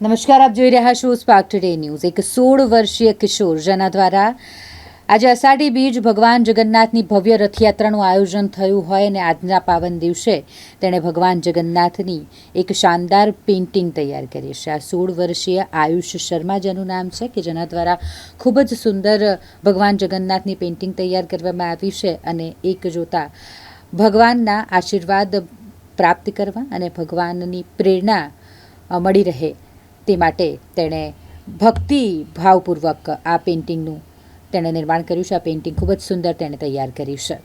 નમસ્કાર, આપ જોઈ રહ્યા છો સ્પાર્ક ટુડે ન્યૂઝ એક સોળ વર્ષીય કિશોર, જેના દ્વારા આજે અષાઢી બીજ ભગવાન જગન્નાથની ભવ્ય રથયાત્રાનું આયોજન થયું હોય અને આજના પાવન દિવસે તેણે ભગવાન જગન્નાથની એક શાનદાર પેઇન્ટિંગ તૈયાર કરી છે. આ સોળ વર્ષીય આયુષ શર્મા, જેનું નામ છે, કે જેના દ્વારા ખૂબ જ સુંદર ભગવાન જગન્નાથની પેઇન્ટિંગ તૈયાર કરવામાં આવી છે અને એક જોતા ભગવાનના આશીર્વાદ પ્રાપ્ત કરવા અને ભગવાનની પ્રેરણા મળી રહે તે માટે તેણે ભક્તિ ભાવપૂર્વક આ પેઇન્ટિંગનું તેણે નિર્માણ કર્યું છે. આ પેઇન્ટિંગ ખૂબ જ સુંદર તેણે તૈયાર કરી છે.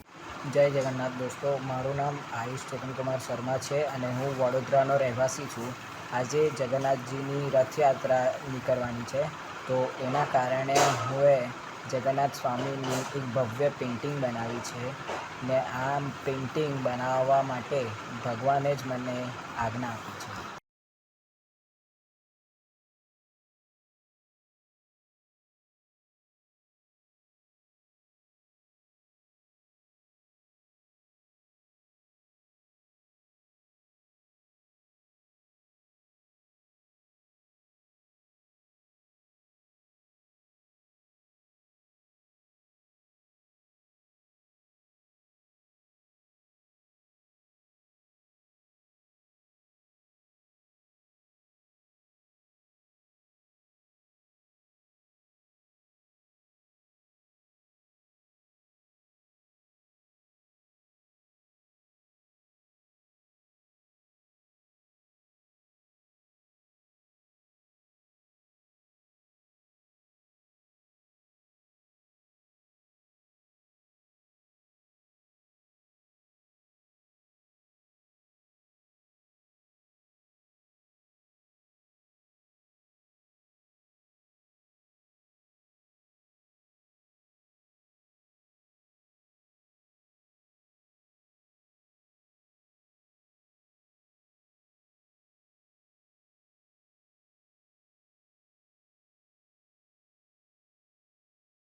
જય જગન્નાથ દોસ્તો, મારું નામ આયુષ ચેતનકુમાર શર્મા છે અને હું વડોદરાનો રહેવાસી છું. આજે જગન્નાથજીની રથયાત્રા નીકળવાની છે. તો એના કારણે હું જગન્નાથ સ્વામીની એક ભવ્ય પેઇન્ટિંગ બનાવી છે ને આ પેઇન્ટિંગ બનાવવા માટે ભગવાને જ મને આજ્ઞા આપી.